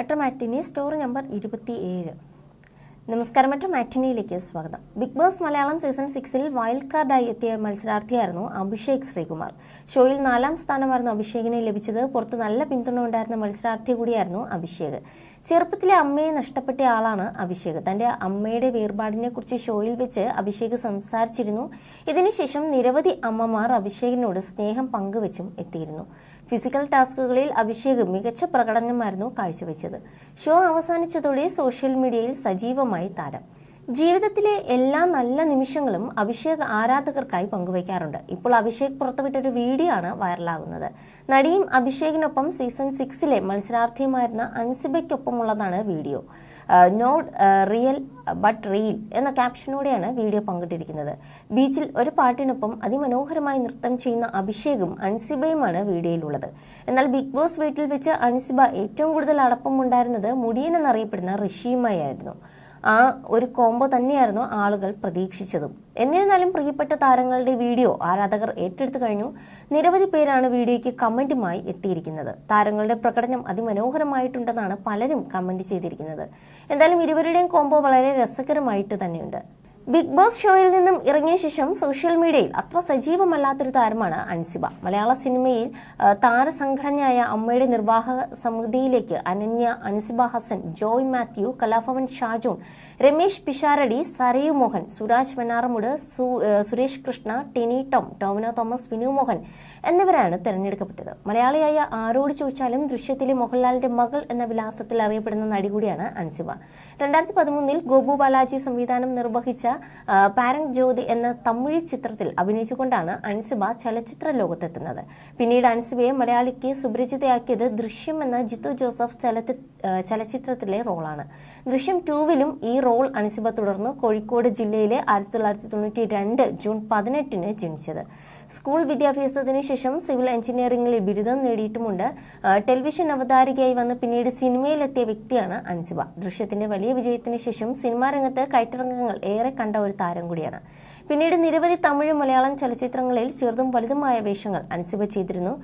Metro മാറ്റിനി store number ഇരുപത്തി ഏഴ് നമസ്കാരം മറ്റു മാറ്റിനിയിലേക്ക് സ്വാഗതം. ബിഗ് ബോസ് മലയാളം സീസൺ സിക്സിൽ വൈൽഡ് കാർഡായി എത്തിയ മത്സരാർത്ഥിയായിരുന്നു അഭിഷേക് ശ്രീകുമാർ. ഷോയിൽ നാലാം സ്ഥാനമായിരുന്നു അഭിഷേകിനെ ലഭിച്ചത്. പുറത്ത് നല്ല പിന്തുണ ഉണ്ടായിരുന്ന മത്സരാർത്ഥി കൂടിയായിരുന്നു അഭിഷേക്. ചെറുപ്പത്തിലെ അമ്മയെ നഷ്ടപ്പെട്ട ആളാണ് അഭിഷേക്. തന്റെ അമ്മയുടെ വേർപാടിനെ കുറിച്ച് ഷോയിൽ വെച്ച് അഭിഷേക് സംസാരിച്ചിരുന്നു. ഇതിനുശേഷം നിരവധി അമ്മമാർ അഭിഷേകിനോട് സ്നേഹം പങ്കുവെച്ചും എത്തിയിരുന്നു. ഫിസിക്കൽ ടാസ്കുകളിൽ അഭിഷേക് മികച്ച പ്രകടനമായിരുന്നു കാഴ്ചവെച്ചത്. ഷോ അവസാനിച്ചതോടെ സോഷ്യൽ മീഡിയയിൽ സജീവമായി. താരം. ജീവിതത്തിലെ എല്ലാ നല്ല നിമിഷങ്ങളും അഭിഷേക് ആരാധകർക്കായി പങ്കുവയ്ക്കാറുണ്ട്. ഇപ്പോൾ അഭിഷേക് പുറത്തുവിട്ടൊരു വീഡിയോ ആണ് വൈറലാകുന്നത്. നടിയും അഭിഷേകിനൊപ്പം സീസൺ സിക്സിലെ മത്സരാർത്ഥിയുമായിരുന്ന അൻസിബയ്ക്കൊപ്പമുള്ളതാണ് video. Not real but reel എന്ന ക്യാപ്ഷനോടെയാണ് വീഡിയോ പങ്കിട്ടിരിക്കുന്നത്. ബീച്ചിൽ ഒരു പാട്ടിനൊപ്പം അതിമനോഹരമായി നൃത്തം ചെയ്യുന്ന അഭിഷേകും അൻസിബയുമാണ് വീഡിയോയിലുള്ളത്. എന്നാൽ ബിഗ് ബോസ് വീട്ടിൽ വെച്ച് അൻസിബ ഏറ്റവും കൂടുതൽ അടപ്പമുണ്ടായിരുന്നത് മുടിയനെന്നറിയപ്പെടുന്ന ഋഷിയുമായിരുന്നു. ആ ഒരു കോംബോ തന്നെയായിരുന്നു ആളുകൾ പ്രതീക്ഷിച്ചതും. എന്നിരുന്നാലും പ്രിയപ്പെട്ട താരങ്ങളുടെ വീഡിയോ ആരാധകർ ഏറ്റെടുത്തു കഴിഞ്ഞു. നിരവധി പേരാണ് വീഡിയോയ്ക്ക് കമന്റുമായി എത്തിയിരിക്കുന്നത്. താരങ്ങളുടെ പ്രകടനം അതിമനോഹരമായിട്ടുണ്ടെന്നാണ് പലരും കമന്റ് ചെയ്തിരിക്കുന്നത്. എന്തായാലും ഇരുവരുടെയും കോംബോ വളരെ രസകരമായിട്ട് തന്നെയുണ്ട്. ബിഗ് ബോസ് ഷോയിൽ നിന്നും ഇറങ്ങിയ ശേഷം സോഷ്യൽ മീഡിയയിൽ അത്ര സജീവമല്ലാത്തൊരു താരമാണ് അൻസിബ. മലയാള സിനിമയിൽ താരസംഘടനയായ അമ്മയുടെ നിർവാഹക സമിതിയിലേക്ക് അനന്യ അൻസിബ ഹസൻ ജോയ് മാത്യു കലാഭവൻ ഷാജോൺ രമേശ് പിഷാരടി സരയു മോഹൻ സുരാജ് വെണ്ണാറമുട് സു സുരേഷ് കൃഷ്ണ ടിനി ടോം ടോമിനോ തോമസ് വിനു മോഹൻ എന്നിവരാണ് തെരഞ്ഞെടുക്കപ്പെട്ടത്. മലയാളിയായ ആരോട് ചോദിച്ചാലും ദൃശ്യത്തിലെ മോഹൻലാലിന്റെ മകൾ എന്ന വിലാസത്തിൽ അറിയപ്പെടുന്ന നടി കൂടിയാണ് അൻസിബ. രണ്ടായിരത്തി പതിമൂന്നിൽ ഗോപു ബാലാജി സംവിധാനം നിർവഹിച്ച ആ, പാരങ് ജ്യോതി എന്ന തമിഴ് ചിത്രത്തിൽ അഭിനയിച്ചുകൊണ്ടാണ് അൻസിബ ചലച്ചിത്ര ലോകത്തെത്തുന്നത്. പിന്നീട് അൻസിബയെ മലയാളിക്ക് സുപരിചിതയാക്കിയത് ദൃശ്യം എന്ന ജിത്തു ജോസഫ് ചലത്തി ചലച്ചിത്രത്തിലെ റോളാണ്. ദൃശ്യം ടൂവിലും ഈ റോൾ അൻസിബ തുടർന്ന് കോഴിക്കോട് ജില്ലയിലെ ആയിരത്തി തൊള്ളായിരത്തി തൊണ്ണൂറ്റി രണ്ട് ജൂൺ പതിനെട്ടിന് ജനിച്ചത്. സ്കൂൾ വിദ്യാഭ്യാസത്തിന് ശേഷം സിവിൽ എഞ്ചിനീയറിംഗിൽ ബിരുദം നേടിയിട്ടുമുണ്ട്. ടെലിവിഷൻ അവതാരികയായി വന്ന് പിന്നീട് സിനിമയിലെത്തിയ വ്യക്തിയാണ് അൻസിബ. ദൃശ്യത്തിന്റെ വലിയ വിജയത്തിന് ശേഷം സിനിമാ രംഗത്ത് കയറ്റിറങ്ങങ്ങൾ ഏറെ കണ്ട ഒരു താരം കൂടിയാണ് പിന്നീട് നിരവധി തമിഴ് മലയാളം ചലച്ചിത്രങ്ങളിൽ ചെറുതും വലുതുമായ വേഷങ്ങൾ അൻസിബ ചെയ്തിരുന്നു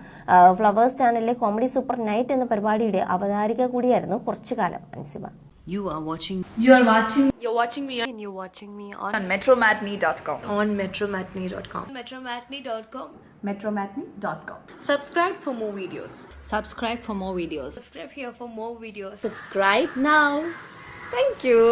ഫ്ലവേഴ്സ് ചാനലിലെ കോമഡി സൂപ്പർ നൈറ്റ് എന്ന പരിപാടിയുടെ അവതാരിക കൂടിയായിരുന്നു കുറച്ചു കാലം Ansiba You are watching You are watching You're watching me and you're watching me on, on metromatney.com. on metromatney.com. metromatney.com. metromatney.com. Subscribe for more videos. Subscribe for more videos. Subscribe here for more videos. Subscribe now. Thank you.